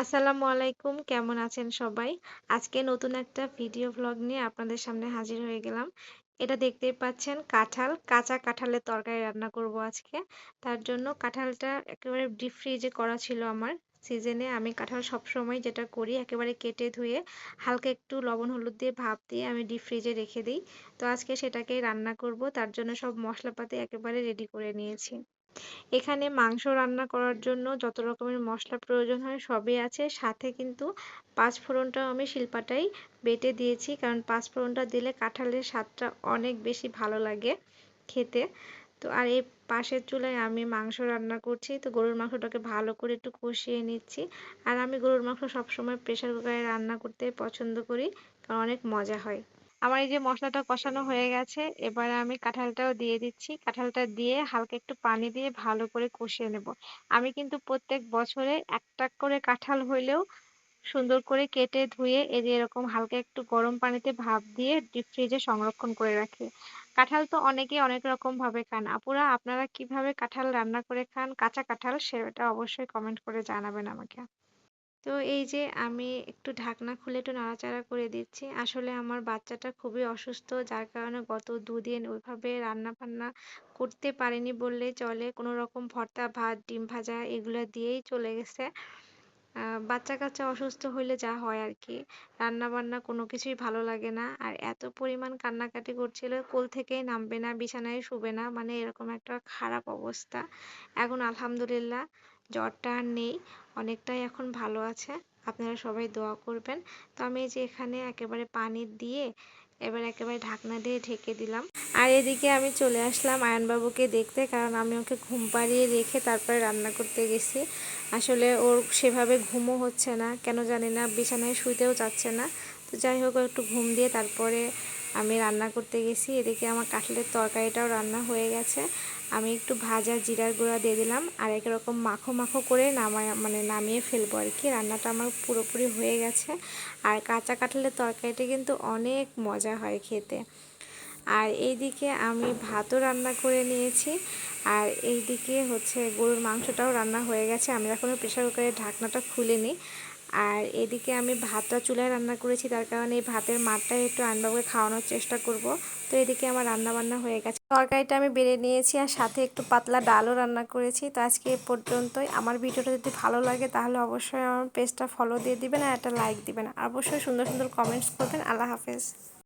আসসালামু আলাইকুম কেমন আছেন সবাই? আজকে নতুন একটা ভিডিও ভ্লগ নিয়ে আপনাদের সামনে হাজির হয়ে গেলাম। এটা দেখতেই পাচ্ছেন কাঁঠাল, কাঁচা কাঁঠালের তরকারি রান্না করব আজকে। তার জন্য কাঁঠালটা একেবারে ডিপ ফ্রিজে করা ছিল আমার। সিজনে আমি কাঁঠাল সবসময় যেটা করি একেবারে কেটে ধুয়ে হালকা একটু লবণ হলুদ দিয়ে ভাপ দিয়ে আমি ডিপ ফ্রিজে রেখে দিই। তো আজকে সেটাকেই রান্না করব তার জন্য সব মশলাপাতি একেবারে রেডি করে নিয়েছি। এখানে মাংস রান্না করার জন্য যত রকমের মশলা প্রয়োজন হয় সবই আছে। সাথে কিন্তু পাঁচফোড়নটাও আমি শিলপাটাই বেটে দিয়েছি, কারণ পাঁচফোড়নটা দিলে কাঁঠালের স্বাদটা অনেক বেশি ভালো লাগে খেতে। তো আর এই পাশের চুলায় আমি মাংস রান্না করছি, তো গরুর মাংসটাকে ভালো করে একটু কষিয়ে নিচ্ছি। আর আমি গরুর মাংস সবসময় প্রেশার কুকারে রান্না করতে পছন্দ করি, কারণ অনেক মজা হয়। আমার এই যে মশলাটা কষানো হয়ে গেছে, এবারে আমি কাঁঠালটাও দিয়ে দিচ্ছি। কাঁঠালটা দিয়ে হালকা একটু পানি দিয়ে ভালো করে কষিয়ে নেব। আমি কিন্তু প্রত্যেক বছরে একটা করে কাঁঠাল হইলেও সুন্দর করে কেটে ধুয়ে এই যে এরকম হালকা একটু গরম পানিতে ভাপ দিয়ে ডিপ ফ্রিজে সংরক্ষণ করে রাখি। কাঁঠাল তো অনেকেই অনেক রকম ভাবে খান। আপুরা, আপনারা কীভাবে কাঁঠাল রান্না করে খান? কাঁচা কাঁঠাল সেটা অবশ্যই কমেন্ট করে জানাবেন আমাকে। তো এই যে আমি একটু ঢাকনা খুলে একটু নাড়াচাড়া করে দিচ্ছি। আসলে আমার বাচ্চাটা খুবই অসুস্থ, যার কারণে গত দুদিন ওইভাবে রান্না বান্না করতে পারিনি বললেই চলে। কোনো রকম ভর্তা ভাত, ডিম ভাজা এগুলো দিয়েই চলে গেছে। বাচ্চা কাচ্চা অসুস্থ হইলে যা হয় আর কি রান্না বান্না কোনো কিছুই ভালো লাগে না। আর এত পরিমাণ কান্নাকাটি করছিল, কোল থেকেই নামবে না, বিছানায় শুবে না। মানে এরকম একটা খারাপ অবস্থা। এখন আলহামদুলিল্লাহ জ্বরটা আর নেই, অনেকটাই এখন ভালো আছে, আপনারা সবাই দোয়া করবেন। তো আমি যে এখানে একেবারে পানি দিয়ে এবার একেবারে ঢাকনা দিয়ে ঢেকে দিলাম। আর এদিকে আমি চলে আসলাম আয়নবাবুকে দেখতে, কারণ আমি ওকে ঘুম পাড়িয়ে রেখে তারপরে রান্না করতে গেছি। আসলে ওর সেভাবে ঘুমও হচ্ছে না, কেন জানি না, বিছানায় শুইতেও চাচ্ছে না। তো যাই হোক একটু ঘুম দিয়ে তারপরে আমি রান্না করতে গেছি, এদিকে আমার কাঁঠালের তরকারিটাও রান্না হয়ে গেছে। আমি একটু ভাজা জিরার গুঁড়া দিয়ে দিলাম, আর একরকম মাখো মাখো করে নামায় মানে নামিয়ে ফেলব আর কি। রান্নাটা আমার পুরোপুরি হয়ে গেছে, আর কাঁচা কাঁঠালের তরকারিটা কিন্তু অনেক মজা হয় খেতে। আর এইদিকে আমি ভাতও রান্না করে নিয়েছি, আর এইদিকে হচ্ছে গরুর মাংসটাও রান্না হয়ে গেছে। আমি এখনও প্রেশার কুকারের ঢাকনাটা খুলে নিই আর এদিকে আমি ভাতটা চুলায় রান্না করেছি, তার কারণে এই ভাতের মাঠটাই একটু আনবাবুকে খাওয়ানোর চেষ্টা করব। তো এদিকে আমার রান্না বান্না হয়ে গেছে। তরকারিটা আমি বেড়ে নিয়েছি আর সাথে একটু পাতলা ডালও রান্না করেছি। তো আজকে এ পর্যন্তই। আমার ভিডিওটা যদি ভালো লাগে তাহলে অবশ্যই আমার পেজটা ফলো দিয়ে দিবেন আর একটা লাইক দিবেন। অবশ্যই সুন্দর সুন্দর কমেন্টস করবেন। আল্লাহ হাফেজ।